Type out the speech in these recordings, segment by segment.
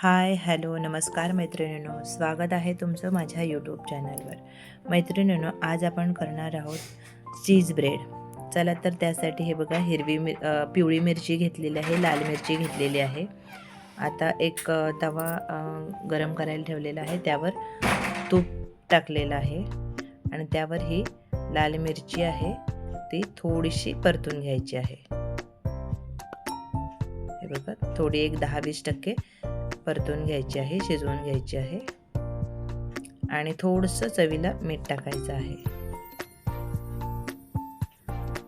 Hi hello नमस्कार मैत्रिणींनो. स्वागत आहे तुमचं माझ्या यूट्यूब चॅनलवर मैत्रिणींनो आज आपण करणार आहोत चीज ब्रेड चला तर त्यासाठी हे बघा हिरवी मिर पिवळी मिरची घेतलेली आहे लाल मिरची घेतलेली आहे. आता एक तवा गरम करायला ठेवलेला आहे. त्यावर तूप टाकलेलं आहे. आणि त्यावर ही लाल मिरची आहे ती थोडीशी परतून घ्यायची आहे. हे बघा थोडी एक दहा वीस टक्के परतून घ्यायची आहे शिजवून घ्यायची आहे. आणि थोडंसं चवीला मीठ टाकायचं आहे.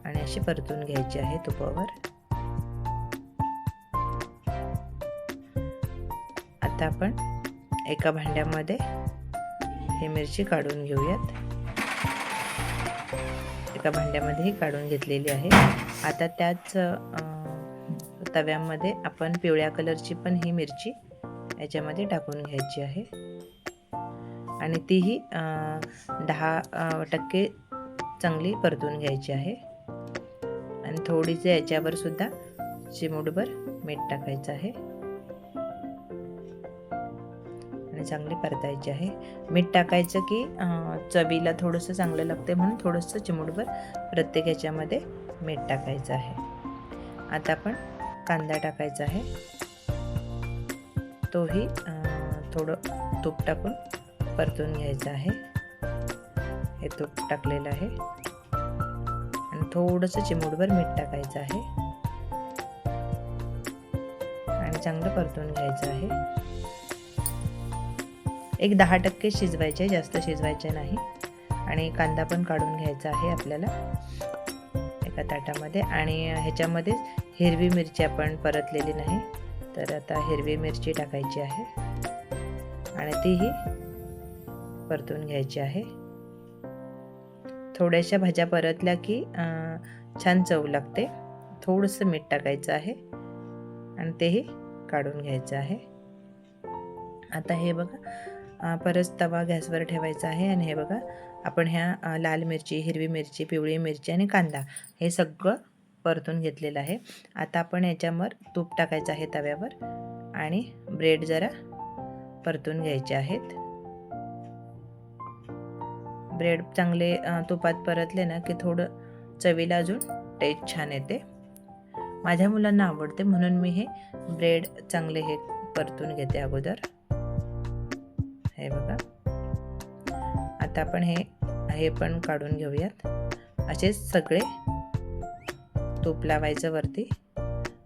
आणि अशी परतून घ्यायची आहे तुपावर. आता आपण एका भांड्यामध्ये ही मिरची काढून घेऊयात. एका भांड्यामध्ये ही काढून घेतलेली आहे. आता त्याच तव्यामध्ये आपण पिवळ्या कलरची पण ही मिरची याच्यामध्ये टाकून घ्यायची आहे. आणि तीही दहा टक्के चांगली परतून घ्यायची आहे. आणि थोडीसे याच्यावर सुद्धा चिमूटभर मीठ टाकायचं आहे. आणि चांगली परतायची आहे. मीठ टाकायचं की चवीला थोडंसं चांगलं लागते म्हणून थोडंसं चिमूटभर प्रत्येक याच्यामध्ये मीठ टाकायचं आहे. आता आपण कांदा टाकायचा आहे. तोही थोडं तूप टाकून परतून घ्यायचं आहे. हे तूप टाकलेलं आहे. आणि थोडंसं चिमूटभर मीठ टाकायचं आहे. आणि चांगलं परतून घ्यायचं आहे. एक दहा टक्के शिजवायचे जास्त शिजवायचे नाही. आणि कांदा पण काढून घ्यायचा आहे आपल्याला. एका ताटामध्ये. आणि ह्याच्यामध्ये हिरवी मिरची आपण परतलेली नाही. तर आता हिरवी मिरची टाकायची आहे. आणि तीही परतून घ्यायची आहे. थोड्याशा भाज्या परतल्या की छान चव लागते. थोडंसं मीठ टाकायचं आहे. आणि तेही काढून घ्यायचं आहे. आता हे बघा परत तवा गॅसवर ठेवायचा आहे. आणि हे बघा आपण ह्या लाल मिरची हिरवी मिरची पिवळी मिरची आणि कांदा हे सगळं परतून घेतलेलं आहे. आता आपण याच्यावर तूप टाकायचं आहे तव्यावर आणि ब्रेड जरा परतून घ्यायचे आहेत. ब्रेड चांगले तुपात परतले ना की थोडं चवीला अजून टेस्ट छान येते. माझ्या मुलांना आवडते म्हणून मी हे ब्रेड चांगले हे परतून घेते अगोदर. हे बघा. आता आपण हे हे पण काढून घेऊयात. असेच सगळे तूप लावायचं वरती.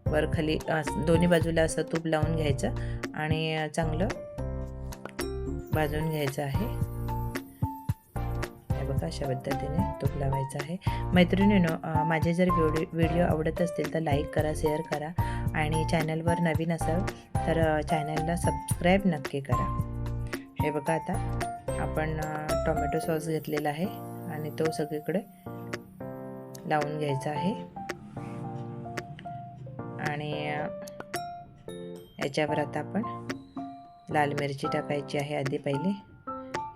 वर खाली दोन्ही बाजूला असं तूप लावून घ्यायचं आणि चांगलं भाजून घ्यायचं आहे. हे बघा अशा पद्धतीने तूप लावायचं आहे. मैत्रिणीनो माझे जर व्हिडिओ व्हिडिओ आवडत असतील तर लाईक करा शेअर करा आणि चॅनलवर नवीन असाल तर चॅनलला सबस्क्राईब नक्की करा. हे बघा आता आपण टोमॅटो सॉस घेतलेला आहे आणि तो सगळीकडे लावून घ्यायचा आहे. आणि याच्यावर आता आपण लाल मिरची टाकायची आहे आधी पहिली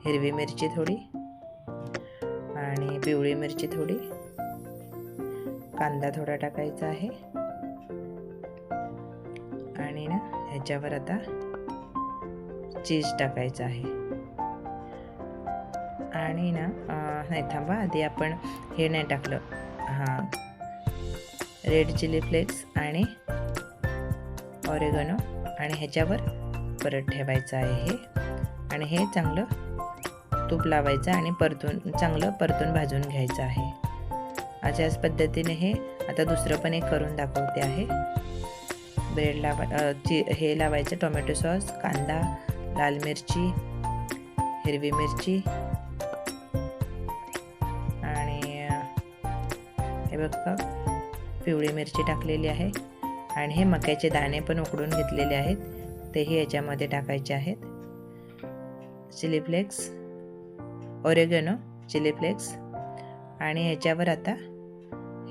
हिरवी मिरची थोडी आणि पिवळी मिरची थोडी. कांदा थोडा टाकायचा आहे. आणि ना ह्याच्यावर आता चीज टाकायचं आहे. आणि ना नाही थांबा आधी आपण हे नाही टाकलं. हां. रेड चिली फ्लेक्स आणि ऑरेगनो आणि ह्याच्यावर परत ठेवायचं आहे हे. आणि हे चांगलं तूप लावायचं आणि परतून चांगलं परतून भाजून घ्यायचं आहे. अशाच पद्धतीने हे आता दुसरं पण एक करून दाखवते आहे. ब्रेड लावा ची हे लावायचं टोमॅटो सॉस कांदा लाल मिरची हिरवी मिरची आणि हे बघा पिवळी मिरची टाकलेली आहे आणि हे मक्याचे दाणे पण उकडून घेतलेले आहेत. तेही याच्यामध्ये टाकायचे आहेत. Chilli flakes oregano chilli flakes आणि ह्याच्यावर आता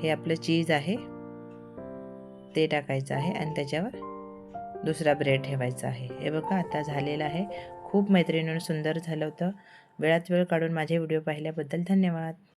हे आपलं चीज आहे. ते टाकायचं आहे आणि त्याच्यावर दुसरा ब्रेड ठेवायचा आहे. हे बघा आता झालेलं आहे. खूप मैत्रिणीनं सुंदर झालं होतं. वेळात वेळ काढून माझे व्हिडिओ पाहिल्याबद्दल धन्यवाद.